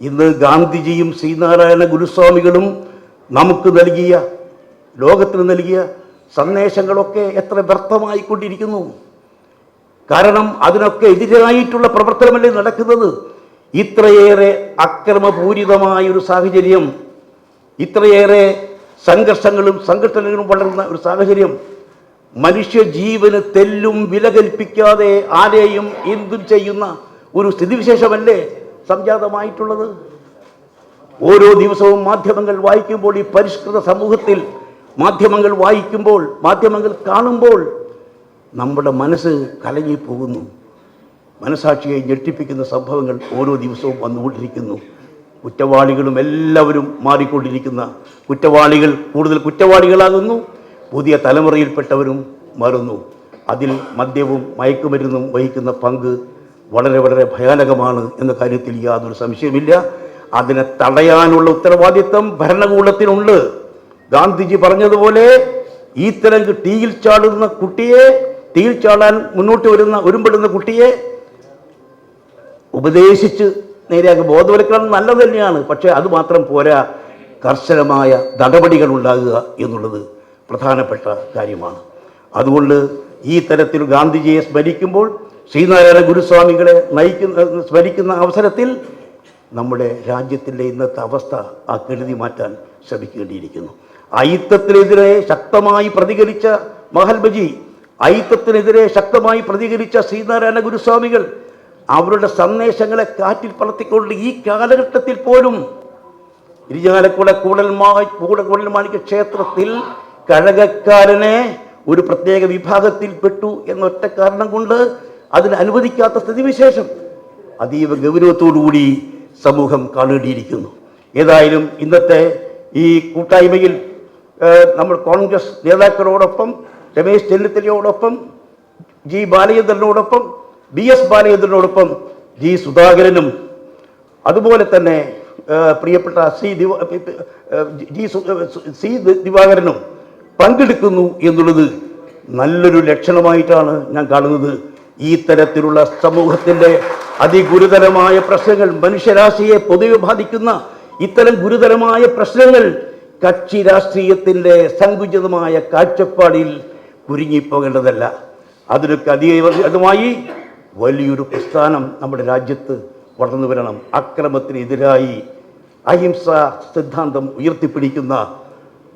ഇന്ന് ഗാന്ധിജിയും ശ്രീനാരായണ ഗുരുസ്വാമികളും നമുക്ക് നൽകിയ ലോകത്തിന് നൽകിയ സന്ദേശങ്ങളൊക്കെ എത്ര വ്യർത്ഥമായിക്കൊണ്ടിരിക്കുന്നു. കാരണം അതിനൊക്കെ എതിരായിട്ടുള്ള പ്രവർത്തനമല്ലേ നടക്കുന്നത്? ഇത്രയേറെ അക്രമപൂരിതമായ ഒരു സാഹചര്യം ഇത്രയേറെ സംഘർഷങ്ങളും സംഘടനകളും വളരുന്ന ഒരു സാഹചര്യം മനുഷ്യജീവന് തെല്ലും വില കൽപ്പിക്കാതെ ആരെയും എന്തും ചെയ്യുന്ന ഒരു സ്ഥിതിവിശേഷമല്ലേ? സംജാതമായിട്ടുള്ളത്. ഓരോ ദിവസവും മാധ്യമങ്ങൾ വായിക്കുമ്പോൾ ഈ പരിഷ്കൃത സമൂഹത്തിൽ മാധ്യമങ്ങൾ വായിക്കുമ്പോൾ മാധ്യമങ്ങൾ കാണുമ്പോൾ നമ്മുടെ മനസ്സ് കലങ്ങിപ്പോകുന്നു. മനസാക്ഷിയെ ഞെട്ടിപ്പിക്കുന്ന സംഭവങ്ങൾ ഓരോ ദിവസവും വന്നുകൊണ്ടിരിക്കുന്നു. കുറ്റവാളികളും എല്ലാവരും മാറിക്കൊണ്ടിരിക്കുന്ന കുറ്റവാളികൾ കൂടുതൽ കുറ്റവാളികളാകുന്നു പുതിയ തലമുറയിൽപ്പെട്ടവരും മാറുന്നു. അതിൽ മദ്യവും മയക്കുമരുന്നും വഹിക്കുന്ന പങ്ക് വളരെ വളരെ ഭയാനകമാണ് എന്ന കാര്യത്തിൽ യാതൊരു സംശയമില്ല അതിനെ തടയാനുള്ള ഉത്തരവാദിത്വം ഭരണകൂടത്തിനുണ്ട്. ഗാന്ധിജി പറഞ്ഞതുപോലെ ഈ തരം തീയിൽ ചാടുന്ന കുട്ടിയെ തീയിൽ ചാടാൻ മുന്നോട്ട് വരുന്ന ഒരുമ്പെടുന്ന കുട്ടിയെ ഉപദേശിച്ച് നേരെയാക്കി ബോധവൽക്കരണം നല്ലത് തന്നെയാണ്. പക്ഷേ അത് മാത്രം പോരാ കർശനമായ നടപടികൾ ഉണ്ടാകുക എന്നുള്ളത് പ്രധാനപ്പെട്ട കാര്യമാണ്. അതുകൊണ്ട് ഈ തരത്തിൽ ഗാന്ധിജിയെ സ്മരിക്കുമ്പോൾ ശ്രീനാരായണ ഗുരുസ്വാമികളെ നയിക്കുന്ന സ്മരിക്കുന്ന അവസരത്തിൽ നമ്മുടെ രാജ്യത്തിന്റെ ഇന്നത്തെ അവസ്ഥ ആ കെടുതി മാറ്റാൻ ശ്രമിക്കേണ്ടിയിരിക്കുന്നു. അയിത്തത്തിനെതിരെ ശക്തമായി പ്രതികരിച്ച മഹൽബജി അയിത്തത്തിനെതിരെ ശക്തമായി പ്രതികരിച്ച ശ്രീനാരായണ ഗുരുസ്വാമികൾ അവരുടെ സന്ദേശങ്ങളെ കാറ്റിൽ പറത്തിക്കൊണ്ട് ഈ കാലഘട്ടത്തിൽ പോലും ഇരിഞ്ഞാലക്കുട കൂടൽമാ കൂട കൂടൽമാണിക്യ ക്ഷേത്രത്തിൽ കഴകക്കാരനെ ഒരു പ്രത്യേക വിഭാഗത്തിൽപ്പെട്ടു എന്നൊറ്റ കാരണം കൊണ്ട് അതിന് അനുവദിക്കാത്ത സ്ഥിതിവിശേഷം അതീവ ഗൗരവത്തോടുകൂടി സമൂഹം കാണേണ്ടിയിരിക്കുന്നു. ഏതായാലും ഇന്നത്തെ ഈ കൂട്ടായ്മയിൽ നമ്മൾ കോൺഗ്രസ് നേതാക്കളോടൊപ്പം രമേശ് ചെന്നിത്തലയോടൊപ്പം ജി ബാലചന്ദ്രനോടൊപ്പം ബി എസ് ബാലചന്ദ്രനോടൊപ്പം ജി സുധാകരനും അതുപോലെ തന്നെ പ്രിയപ്പെട്ട സി ദിവ ജി സു- ദിവാകരനും പങ്കെടുക്കുന്നു എന്നുള്ളത് നല്ലൊരു ലക്ഷണമായിട്ടാണ് ഞാൻ കാണുന്നത്. ഈ തരത്തിലുള്ള സമൂഹത്തിന്റെ അതിഗുരുതരമായ പ്രശ്നങ്ങൾ മനുഷ്യരാശിയെ പൊതുവെ ബാധിക്കുന്ന ഇത്തരം ഗുരുതരമായ പ്രശ്നങ്ങൾ കക്ഷി രാഷ്ട്രീയത്തിന്റെ സങ്കുചിതമായ കാഴ്ചപ്പാടിൽ കുരുങ്ങിപ്പോകേണ്ടതല്ല. അതിനൊക്കെ അധികമായി വലിയൊരു പ്രസ്ഥാനം നമ്മുടെ രാജ്യത്ത് വളർന്നു വരണം. അക്രമത്തിനെതിരായി അഹിംസ സിദ്ധാന്തം ഉയർത്തിപ്പിടിക്കുന്ന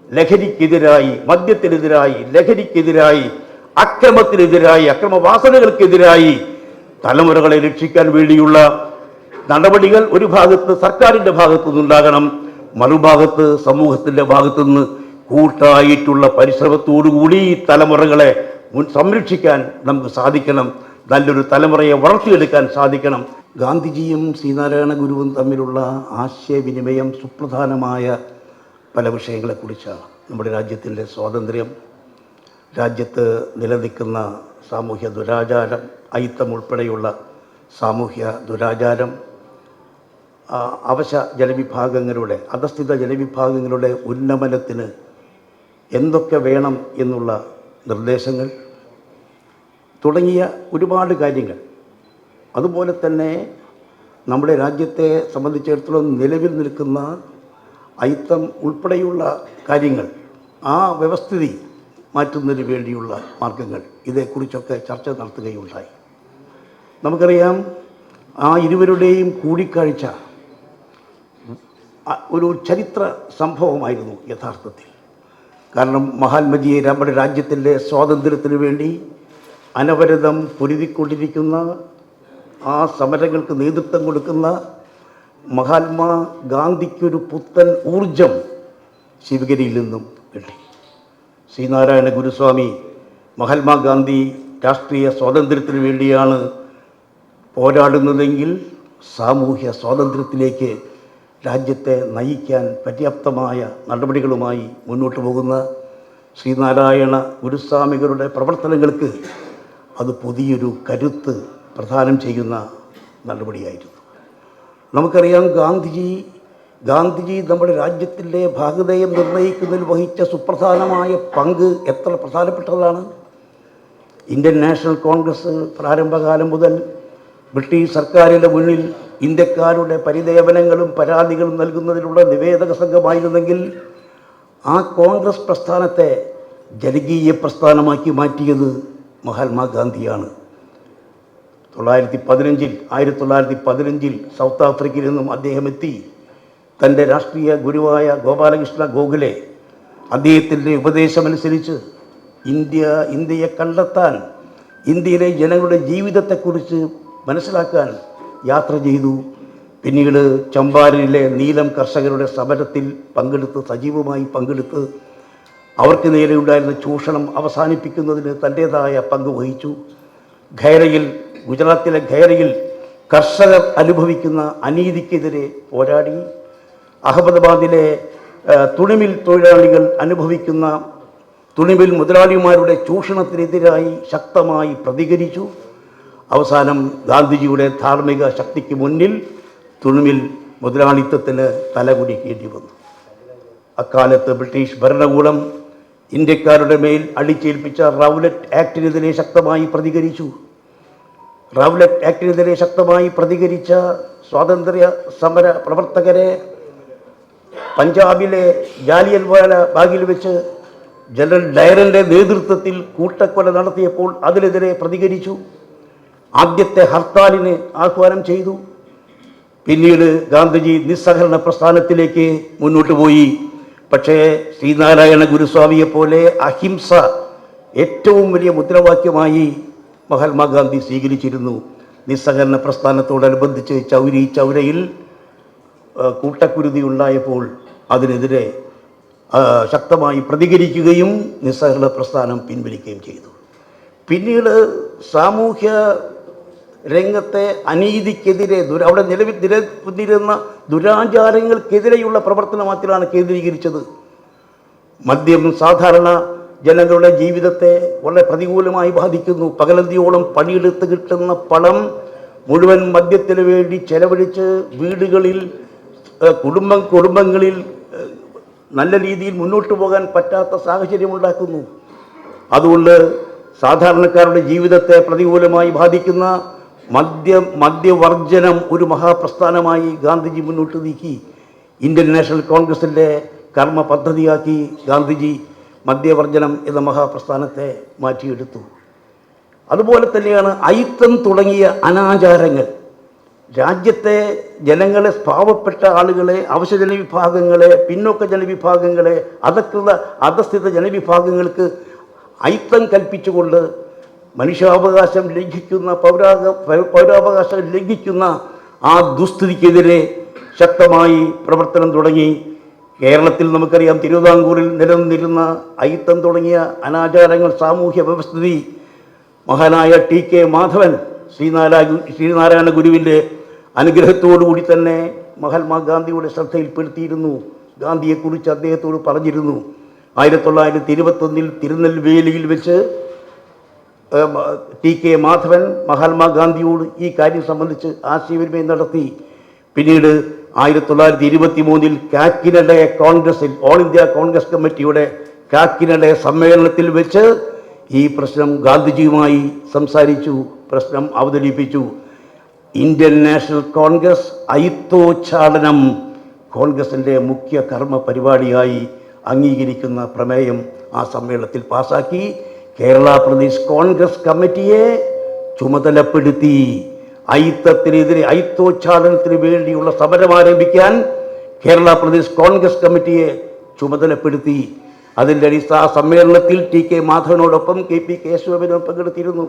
ലഹരിക്കെതിരായി മദ്യത്തിനെതിരായി ലഹരിക്കെതിരായി അക്രമത്തിനെതിരായി അക്രമവാസനകൾക്കെതിരായി തലമുറകളെ രക്ഷിക്കാൻ വേണ്ടിയുള്ള നടപടികൾ ഒരു ഭാഗത്ത് സർക്കാരിന്റെ ഭാഗത്തു നിന്നുണ്ടാകണം മറുഭാഗത്ത് സമൂഹത്തിന്റെ ഭാഗത്തു നിന്ന് കൂട്ടായിട്ടുള്ള പരിശ്രമത്തോടുകൂടി ഈ തലമുറകളെ മുൻ സംരക്ഷിക്കാൻ നമുക്ക് സാധിക്കണം നല്ലൊരു തലമുറയെ വളർത്തിയെടുക്കാൻ സാധിക്കണം. ഗാന്ധിജിയും ശ്രീനാരായണ ഗുരുവും തമ്മിലുള്ള ആശയവിനിമയം സുപ്രധാനമായ പല വിഷയങ്ങളെക്കുറിച്ചാണ് നമ്മുടെ രാജ്യത്തിന്റെ സ്വാതന്ത്ര്യം. രാജ്യത്ത് നിലനിൽക്കുന്ന സാമൂഹ്യ ദുരാചാരം അയിത്തം ഉൾപ്പെടെയുള്ള സാമൂഹ്യ ദുരാചാരം അവശ ജനവിഭാഗങ്ങളുടെ അധസ്ഥിത ജനവിഭാഗങ്ങളുടെ ഉന്നമനത്തിന് എന്തൊക്കെ വേണം എന്നുള്ള നിർദ്ദേശങ്ങൾ തുടങ്ങിയ ഒരുപാട് കാര്യങ്ങൾ. അതുപോലെ തന്നെ നമ്മുടെ രാജ്യത്തെ സംബന്ധിച്ചിടത്തോളം നിലവിൽ നിൽക്കുന്ന അയിത്തം ഉൾപ്പെടെയുള്ള കാര്യങ്ങൾ ആ വ്യവസ്ഥിതി മാറ്റുന്നതിന് വേണ്ടിയുള്ള മാർഗങ്ങൾ. ഇതേക്കുറിച്ചൊക്കെ ചർച്ച നടത്തുകയുണ്ടായി. നമുക്കറിയാം ആ ഇരുവരുടെയും കൂടിക്കാഴ്ച ഒരു ചരിത്ര സംഭവമായിരുന്നു യഥാർത്ഥത്തിൽ. കാരണം മഹാത്മജിയെ നമ്മുടെ രാജ്യത്തിന്റെ സ്വാതന്ത്ര്യത്തിന് വേണ്ടി അനവരതം പൊരുതിക്കൊണ്ടിരിക്കുന്ന ആ സമരങ്ങൾക്ക് നേതൃത്വം കൊടുക്കുന്ന മഹാത്മാ ഗാന്ധിക്കൊരു പുത്തൻ ഊർജം ശിവഗിരിയിൽ നിന്നും കിട്ടി. ശ്രീനാരായണ ഗുരുസ്വാമി മഹാത്മാഗാന്ധി രാഷ്ട്രീയ സ്വാതന്ത്ര്യത്തിന് വേണ്ടിയാണ് പോരാടുന്നതെങ്കിൽ സാമൂഹ്യ സ്വാതന്ത്ര്യത്തിലേക്ക് രാജ്യത്തെ നയിക്കാൻ പര്യാപ്തമായ നടപടികളുമായി മുന്നോട്ട് പോകുന്ന ശ്രീനാരായണ ഗുരുസ്വാമികളുടെ പ്രവർത്തനങ്ങൾക്ക് അത് പുതിയൊരു കരുത്ത് പ്രദാനം ചെയ്യുന്ന നടപടിയായിരുന്നു. നമുക്കറിയാം ഗാന്ധിജി ഗാന്ധിജി നമ്മുടെ രാജ്യത്തിന്റെ ഭാഗതയം നിർണയിക്കുന്നതിൽ വഹിച്ച സുപ്രധാനമായ പങ്ക് എത്ര പ്രധാനപ്പെട്ടതാണ്? ഇന്ത്യൻ നാഷണൽ കോൺഗ്രസ് പ്രാരംഭകാലം മുതൽ ബ്രിട്ടീഷ് സർക്കാരിന്റെ മുന്നിൽ ഇന്ത്യക്കാരുടെ പരിദേവനങ്ങളും പരാതികളും നൽകുന്നതിനുള്ള നിവേദക സംഘമായിരുന്നെങ്കിൽ ആ കോൺഗ്രസ് പ്രസ്ഥാനത്തെ ജനകീയ പ്രസ്ഥാനമാക്കി മാറ്റിയത് മഹാത്മാഗാന്ധിയാണ്. തൊള്ളായിരത്തി പതിനഞ്ചിൽ ആയിരത്തി തൊള്ളായിരത്തി പതിനഞ്ചിൽ സൗത്ത് ആഫ്രിക്കയിൽ നിന്നും അദ്ദേഹം എത്തി. തന്റെ രാഷ്ട്രീയ ഗുരുവായ ഗോപാലകൃഷ്ണ ഗോഖലെ അദ്ദേഹത്തിന്റെ ഉപദേശമനുസരിച്ച് ഇന്ത്യ ഇന്ത്യയെ കണ്ടെത്താൻ ഇന്ത്യയിലെ ജനങ്ങളുടെ ജീവിതത്തെക്കുറിച്ച് മനസ്സിലാക്കാൻ യാത്ര ചെയ്തു. പിന്നീട് ചമ്പാരനിലെ നീലം കർഷകരുടെ സമരത്തിൽ പങ്കെടുത്ത് സജീവമായി പങ്കെടുത്ത് അവർക്ക് നേരെയുണ്ടായിരുന്ന ചൂഷണം അവസാനിപ്പിക്കുന്നതിന് തന്റേതായ പങ്ക് വഹിച്ചു. ഖൈറയിൽ ഗുജറാത്തിലെ ഖൈറയിൽ കർഷകർ അനുഭവിക്കുന്ന അനീതിക്കെതിരെ പോരാടി. അഹമ്മദാബാദിലെ തുണിമിൽ തൊഴിലാളികൾ അനുഭവിക്കുന്ന തുണിമിൽ മുതലാളിമാരുടെ ചൂഷണത്തിനെതിരായി ശക്തമായി പ്രതികരിച്ചു. അവസാനം ഗാന്ധിജിയുടെ ധാർമ്മിക ശക്തിക്ക് മുന്നിൽ തുണിമിൽ മുതലാളിത്തത്തിന് തലകുടിക്കേണ്ടി വന്നു. അക്കാലത്ത് ബ്രിട്ടീഷ് ഭരണകൂടം ഇന്ത്യക്കാരുടെ മേൽ അടിച്ചേൽപ്പിച്ച റൗലറ്റ് ആക്ടിനെതിരെ ശക്തമായി പ്രതികരിച്ചു. റൗലറ്റ് ആക്ടിനെതിരെ ശക്തമായി പ്രതികരിച്ച സ്വാതന്ത്ര്യ സമര പ്രവർത്തകരെ പഞ്ചാബിലെ ജാലിയൻവാല ബാഗിൽ വെച്ച് ജനറൽ ഡയറിന്റെ നേതൃത്വത്തിൽ കൂട്ടക്കൊല നടത്തിയപ്പോൾ അതിനെതിരെ പ്രതികരിച്ചു. ആദ്യത്തെ ഹർത്താലിന് ആഹ്വാനം ചെയ്തു. പിന്നീട് ഗാന്ധിജി നിസ്സഹകരണ പ്രസ്ഥാനത്തിലേക്ക് മുന്നോട്ട് പോയി. പക്ഷേ ശ്രീനാരായണ ഗുരുസ്വാമിയെ പോലെ അഹിംസ ഏറ്റവും വലിയ മുദ്രാവാക്യമായി മഹാത്മാഗാന്ധി സ്വീകരിച്ചിരുന്നു. നിസ്സഹകരണ പ്രസ്ഥാനത്തോടനുബന്ധിച്ച് ചൗരി ചൗരയിൽ കൂട്ടക്കുരുതി ഉണ്ടായപ്പോൾ അതിനെതിരെ ശക്തമായി പ്രതികരിക്കുകയും നിസ്സഹകരണ പ്രസ്ഥാനം പിൻവലിക്കുകയും ചെയ്തു. പിന്നീട് സാമൂഹ്യ രംഗത്തെ അനീതിക്കെതിരെ ദുര അവിടെ നിലവിൽ നിലനിന്നിരുന്ന ദുരാചാരങ്ങൾക്കെതിരെയുള്ള പ്രവർത്തനത്തിലാണ് കേന്ദ്രീകരിച്ചത്. മദ്യം സാധാരണ ജനങ്ങളുടെ ജീവിതത്തെ വളരെ പ്രതികൂലമായി ബാധിക്കുന്നു. പകലന്തിയോളം പണിയെടുത്ത് കിട്ടുന്ന പണം മുഴുവൻ മദ്യത്തിന് വേണ്ടി ചെലവഴിച്ച് വീടുകളിൽ കുടുംബം കുടുംബങ്ങളിൽ നല്ല രീതിയിൽ മുന്നോട്ട് പോകാൻ പറ്റാത്ത സാഹചര്യം ഉണ്ടാക്കുന്നു. അതുകൊണ്ട് സാധാരണക്കാരുടെ ജീവിതത്തെ പ്രതികൂലമായി ബാധിക്കുന്ന മദ്യ മദ്യവർജനം ഒരു മഹാപ്രസ്ഥാനമായി ഗാന്ധിജി മുന്നോട്ട് നീക്കി. ഇന്ത്യൻ നാഷണൽ കോൺഗ്രസിന്റെ കർമ്മ പദ്ധതിയാക്കി ഗാന്ധിജി മദ്യവർജനം എന്ന മഹാപ്രസ്ഥാനത്തെ മാറ്റിയെടുത്തു. അതുപോലെ തന്നെയാണ് അയിത്തം തുടങ്ങിയ അനാചാരങ്ങൾ. രാജ്യത്തെ ജനങ്ങളെ പാവപ്പെട്ട ആളുകളെ അവശ ജനവിഭാഗങ്ങളെ പിന്നോക്ക ജനവിഭാഗങ്ങളെ അധകൃത അധസ്ഥിത ജനവിഭാഗങ്ങൾക്ക് അയിത്തം കൽപ്പിച്ചുകൊണ്ട് മനുഷ്യാവകാശം ലംഘിക്കുന്ന പൗരാക പൗരാവകാശം ലംഘിക്കുന്ന ആ ദുസ്ഥിതിക്കെതിരെ ശക്തമായി പ്രവർത്തനം തുടങ്ങി. കേരളത്തിൽ നമുക്കറിയാം തിരുവിതാംകൂറിൽ നിലനിന്നിരുന്ന അയിത്തം തുടങ്ങിയ അനാചാരങ്ങൾ സാമൂഹ്യ വ്യവസ്ഥിതി. മഹാനായ ടി കെ മാധവൻ ശ്രീനാരായ ശ്രീനാരായണ ഗുരുവിന്റെ അനുഗ്രഹത്തോടുകൂടി തന്നെ മഹാത്മാഗാന്ധിയുടെ ശ്രദ്ധയിൽപ്പെടുത്തിയിരുന്നു. ഗാന്ധിയെക്കുറിച്ച് അദ്ദേഹത്തോട് പറഞ്ഞിരുന്നു. ആയിരത്തി തൊള്ളായിരത്തി ഇരുപത്തൊന്നിൽ തിരുനെൽവേലിയിൽ വെച്ച് ടി കെ മാധവൻ മഹാത്മാഗാന്ധിയോട് ഈ കാര്യം സംബന്ധിച്ച് ആശയവിനിമയം നടത്തി. പിന്നീട് ആയിരത്തി തൊള്ളായിരത്തി ഇരുപത്തി മൂന്നിൽ കാക്കിനഡ കോൺഗ്രസിൽ ഓൾ ഇന്ത്യ കോൺഗ്രസ് കമ്മിറ്റിയുടെ കാക്കിനഡ സമ്മേളനത്തിൽ വെച്ച് ഈ പ്രശ്നം ഗാന്ധിജിയുമായി സംസാരിച്ചു പ്രശ്നം അവതരിപ്പിച്ചു. ഇന്ത്യൻ നാഷണൽ കോൺഗ്രസ് അയിത്തോച്ചാടനം കോൺഗ്രസിന്റെ മുഖ്യ കർമ്മ പരിപാടിയായി അംഗീകരിക്കുന്ന പ്രമേയം ആ സമ്മേളനത്തിൽ പാസാക്കി. കേരള പ്രദേശ് കോൺഗ്രസ് കമ്മിറ്റിയെ ചുമതലപ്പെടുത്തി. അയിത്തത്തിനെതിരെ അയിത്തോച്ചാടനത്തിന് വേണ്ടിയുള്ള സമരം ആരംഭിക്കാൻ കേരള പ്രദേശ് കോൺഗ്രസ് കമ്മിറ്റിയെ ചുമതലപ്പെടുത്തി. അതിന്റെ അടിസ്ഥാന സമ്മേളനത്തിൽ ടി കെ മാധവനോടൊപ്പം കെ പി കേശവനും പങ്കെടുത്തിരുന്നു.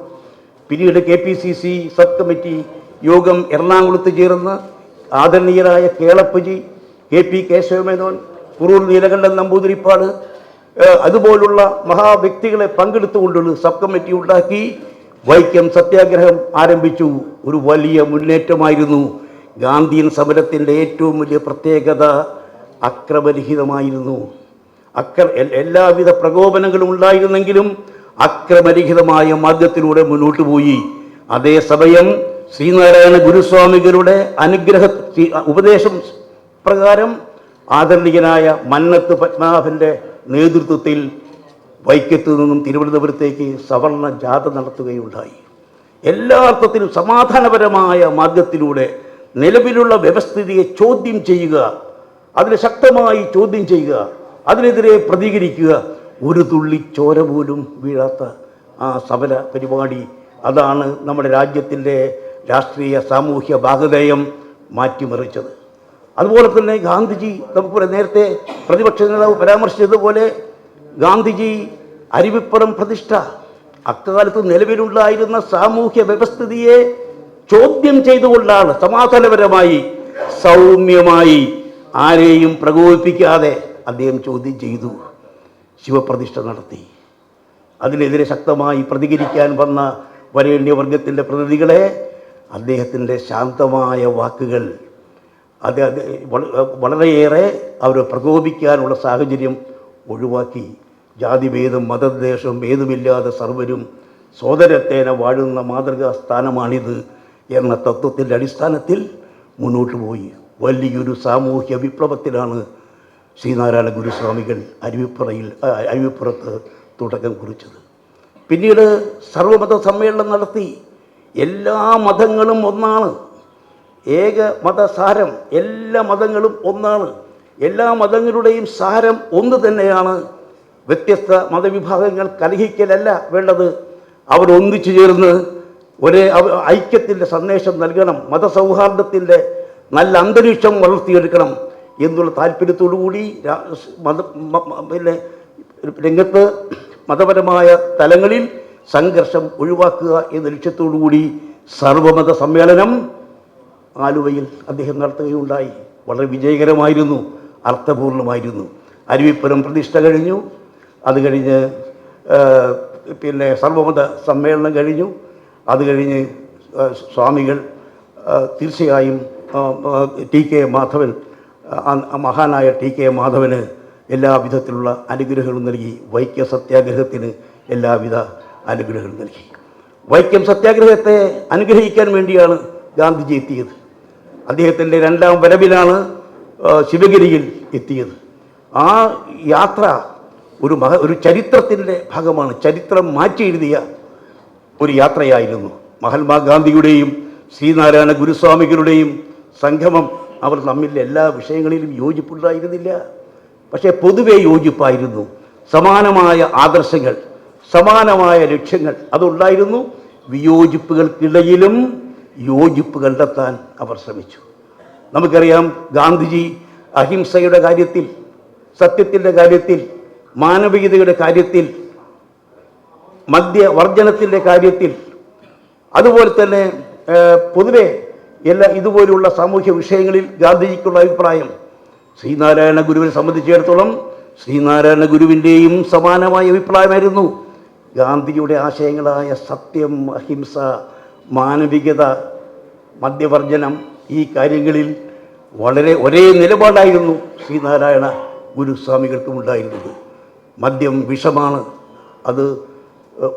പിന്നീട് K P C C sub committee യോഗം എറണാകുളത്ത് ചേർന്ന് ആദരണീയരായ കേളപ്പജി കെ പി കേശവമേനോൻ കുറൂർ നീലകണ്ഠൻ നമ്പൂതിരിപ്പാട് അതുപോലുള്ള മഹാവ്യക്തികളെ പങ്കെടുത്തുകൊണ്ടുള്ള സബ് കമ്മിറ്റി ഉണ്ടാക്കി വൈക്കം സത്യാഗ്രഹം ആരംഭിച്ചു. ഒരു വലിയ മുന്നേറ്റമായിരുന്നു. ഗാന്ധിയൻ സമരത്തിന്റെ ഏറ്റവും വലിയ പ്രത്യേകത അക്രമരഹിതമായിരുന്നു. അക്ര എല്ലാവിധ പ്രകോപനങ്ങളും ഉണ്ടായിരുന്നെങ്കിലും അക്രമരഹിതമായ മാർഗത്തിലൂടെ മുന്നോട്ട് പോയി. അതേസമയം ശ്രീനാരായണ ഗുരുസ്വാമികളുടെ അനുഗ്രഹ ഉപദേശം പ്രകാരം ആദരണീയനായ മന്നത്ത് പത്മനാഭന്റെ നേതൃത്വത്തിൽ വൈക്കത്ത് നിന്നും തിരുവനന്തപുരത്തേക്ക് സവർണ ജാഥ നടത്തുകയുണ്ടായി. എല്ലാ അർത്ഥത്തിലും സമാധാനപരമായ മാർഗത്തിലൂടെ നിലവിലുള്ള വ്യവസ്ഥിതിയെ ചോദ്യം ചെയ്യുക അതിനെ ശക്തമായി ചോദ്യം ചെയ്യുക അതിനെതിരെ പ്രതികരിക്കുക ഒരു തുള്ളി ചോര പോലും വീഴാത്ത ആ സമര പരിപാടി. അതാണ് നമ്മുടെ രാജ്യത്തിന്റെ രാഷ്ട്രീയ സാമൂഹ്യ ഭാഗധേയം മാറ്റിമറിച്ചത്. അതുപോലെ തന്നെ ഗാന്ധിജി നമുക്ക് നേരത്തെ പ്രതിപക്ഷ നേതാവ് പരാമർശിച്ചതുപോലെ ഗാന്ധിജി അരുവിപ്പുറം പ്രതിഷ്ഠ. അക്കാലത്ത് നിലവിലുണ്ടായിരുന്ന സാമൂഹ്യ വ്യവസ്ഥിതിയെ ചോദ്യം ചെയ്തുകൊണ്ടാണ് സമാധാനപരമായി സൗമ്യമായി ആരെയും പ്രകോപിപ്പിക്കാതെ അദ്ദേഹം ചോദ്യം ചെയ്തു ശിവപ്രതിഷ്ഠ നടത്തി. അതിനെതിരെ ശക്തമായി പ്രതികരിക്കാൻ വന്ന വരേണ്യവർഗത്തിന്റെ പ്രതിനിധികളെ അദ്ദേഹത്തിന്റെ ശാന്തമായ വാക്കുകൾ അത് അത് വള- വളരെയേറെ അവരെ പ്രകോപിക്കാനുള്ള സാഹചര്യം ഒഴിവാക്കി. ജാതിഭേദം മതദ്വേഷം ഭേദമില്ലാതെ സർവരും സോദരത്തേന വാഴുന്ന മാതൃകാ സ്ഥാനമാണിത് എന്ന തത്വത്തിന്റെ അടിസ്ഥാനത്തിൽ മുന്നോട്ട് പോയി. വലിയൊരു സാമൂഹ്യ വിപ്ലവത്തിലാണ് ശ്രീനാരായണ ഗുരുസ്വാമികൾ അരുവിപ്പുറയിൽ അരുവിപ്പുറത്ത് തുടക്കം കുറിച്ചത്. പിന്നീട് സർവമത സമ്മേളനം നടത്തി. എല്ലാ മതങ്ങളും ഒന്നാണ്. ഏക മതസാരം എല്ലാ മതങ്ങളും ഒന്നാണ്. എല്ലാ മതങ്ങളുടെയും സാരം ഒന്ന് തന്നെയാണ്. വ്യത്യസ്ത മതവിഭാഗങ്ങൾ കലഹിക്കലല്ല വേണ്ടത്. അവർ ഒന്നിച്ചു ചേർന്ന് ഒരേ ഐക്യത്തിന്റെ സന്ദേശം നൽകണം മതസൗഹാർദ്ദത്തിന്റെ നല്ല അന്തരീക്ഷം വളർത്തിയെടുക്കണം എന്നുള്ള താല്പര്യത്തോടു കൂടി രാ- മത പിന്നെ രംഗത്ത് മതപരമായ തലങ്ങളിൽ സംഘർഷം ഒഴിവാക്കുക എന്ന ലക്ഷ്യത്തോടുകൂടി സർവമത സമ്മേളനം ആലുവയിൽ അദ്ദേഹം നടത്തുകയുണ്ടായി. വളരെ വിജയകരമായിരുന്നു അർത്ഥപൂർണമായിരുന്നു. അരുവിപ്പുരം പ്രതിഷ്ഠ കഴിഞ്ഞു. അത് കഴിഞ്ഞ് പിന്നെ സർവമത സമ്മേളനം കഴിഞ്ഞു. അത് കഴിഞ്ഞ് സ്വാമികൾ തീർച്ചയായും ടി കെ മാധവൻ മഹാനായ ടി കെ മാധവന് എല്ലാവിധത്തിലുള്ള അനുഗ്രഹങ്ങളും നൽകി. വൈക്യ സത്യാഗ്രഹത്തിന് എല്ലാവിധ അനുഗ്രഹങ്ങളും നൽകി. വൈക്കം സത്യാഗ്രഹത്തെ അനുഗ്രഹിക്കാൻ വേണ്ടിയാണ് ഗാന്ധിജി എത്തിയത്. അദ്ദേഹത്തിന്റെ രണ്ടാം വരവിലാണ് ശിവഗിരിയിൽ എത്തിയത്. ആ യാത്ര ഒരു മഹ ഒരു ചരിത്രത്തിന്റെ ഭാഗമാണ്. ചരിത്രം മാറ്റി എഴുതിയ ഒരു യാത്രയായിരുന്നു. മഹാത്മാഗാന്ധിയുടെയും ശ്രീനാരായണ ഗുരുസ്വാമികളുടെയും സംഗമം അവർ തമ്മിൽ എല്ലാ വിഷയങ്ങളിലും യോജിപ്പുണ്ടായിരുന്നില്ല. പക്ഷേ പൊതുവേ യോജിപ്പായിരുന്നു. സമാനമായ ആദർശങ്ങൾ സമാനമായ ലക്ഷ്യങ്ങൾ അതുണ്ടായിരുന്നു. വിയോജിപ്പുകൾക്കിടയിലും യോജിപ്പ് കണ്ടെത്താൻ അവർ ശ്രമിച്ചു. നമുക്കറിയാം ഗാന്ധിജി അഹിംസയുടെ കാര്യത്തിൽ സത്യത്തിന്റെ കാര്യത്തിൽ മാനവികതയുടെ കാര്യത്തിൽ മദ്യവർജനത്തിന്റെ കാര്യത്തിൽ അതുപോലെ തന്നെ പൊതുവെ എല്ലാ ഇതുപോലുള്ള സാമൂഹ്യ വിഷയങ്ങളിൽ ഗാന്ധിജിക്കുള്ള അഭിപ്രായം ശ്രീനാരായണ ഗുരുവിനെ സംബന്ധിച്ചിടത്തോളം ശ്രീനാരായണ ഗുരുവിന്റെയും സമാനമായ അഭിപ്രായമായിരുന്നു. ഗാന്ധിജിയുടെ ആശയങ്ങളായ സത്യം അഹിംസ മാനവികത മദ്യവർജനം ഈ കാര്യങ്ങളിൽ വളരെ ഒരേ നിലപാടായിരുന്നു ശ്രീനാരായണ ഗുരുസ്വാമികൾക്കും ഉണ്ടായിരുന്നത്. മദ്യം വിഷമാണ്. അത്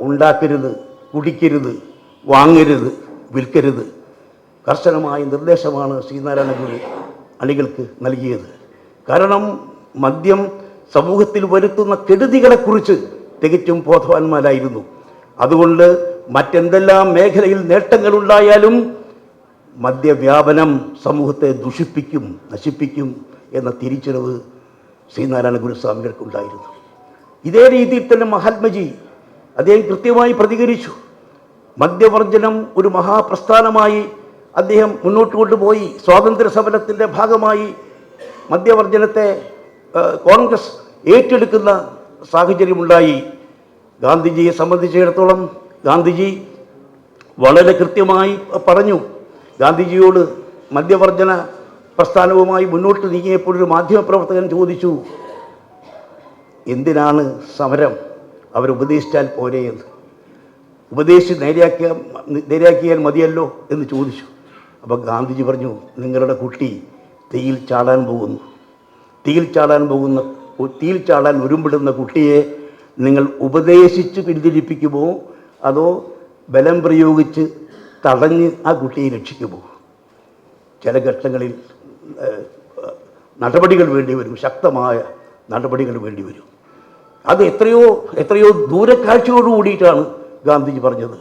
ഉണ്ടാക്കരുത് കുടിക്കരുത് വാങ്ങരുത് വിൽക്കരുത്. കർശനമായ നിർദ്ദേശമാണ് ശ്രീനാരായണ ഗുരു അണികൾക്ക് നൽകിയത്. കാരണം മദ്യം സമൂഹത്തിൽ വരുത്തുന്ന കെടുതികളെക്കുറിച്ച് തികച്ചും ബോധവാന്മാരായിരുന്നു. അതുകൊണ്ട് മറ്റെന്തെല്ലാം മേഖലയിൽ നേട്ടങ്ങളുണ്ടായാലും മദ്യവ്യാപനം സമൂഹത്തെ ദുഷിപ്പിക്കും നശിപ്പിക്കും എന്ന തിരിച്ചറിവ് ശ്രീനാരായണ ഗുരുസ്വാമികൾക്കുണ്ടായിരുന്നു. ഇതേ രീതിയിൽ തന്നെ മഹാത്മജി അദ്ദേഹം കൃത്യമായി പ്രതികരിച്ചു. മദ്യവർജനം ഒരു മഹാപ്രസ്ഥാനമായി അദ്ദേഹം മുന്നോട്ട് കൊണ്ടുപോയി. സ്വാതന്ത്ര്യ സമരത്തിന്റെ ഭാഗമായി മദ്യവർജനത്തെ കോൺഗ്രസ് ഏറ്റെടുക്കുന്ന സാഹചര്യമുണ്ടായി. ഗാന്ധിജിയെ സംബന്ധിച്ചിടത്തോളം ഗാന്ധിജി വളരെ കൃത്യമായി പറഞ്ഞു. ഗാന്ധിജിയോട് മദ്യവർജന പ്രസ്ഥാനവുമായി മുന്നോട്ട് നീങ്ങിയപ്പോൾ ഒരു മാധ്യമപ്രവർത്തകൻ ചോദിച്ചു എന്തിനാണ് സമരം? അവരുപദേശിച്ചാൽ പോരെ എന്ന്. ഉപദേശിച്ച് നേരെയാക്കിയ നേരെയാക്കിയാൽ മതിയല്ലോ എന്ന് ചോദിച്ചു. അപ്പോൾ ഗാന്ധിജി പറഞ്ഞു നിങ്ങളുടെ കുട്ടി തീയിൽ ചാടാൻ പോകുന്നു. തീയിൽ ചാടാൻ പോകുന്ന തീയിൽ ചാടാൻ ഉരുമ്പിടുന്ന കുട്ടിയെ നിങ്ങൾ ഉപദേശിച്ച് പിന്തിരിപ്പിക്കുമോ? അതോ ബലം പ്രയോഗിച്ച് തടഞ്ഞ് ആ കുട്ടിയെ രക്ഷിക്കുമോ? ചില ഘട്ടങ്ങളിൽ നടപടികൾ വേണ്ടി വരും ശക്തമായ നടപടികൾ വേണ്ടി വരും. അത് എത്രയോ എത്രയോ ദൂരക്കാഴ്ചയോട് കൂടിയിട്ടാണ് ഗാന്ധിജി പറഞ്ഞത്.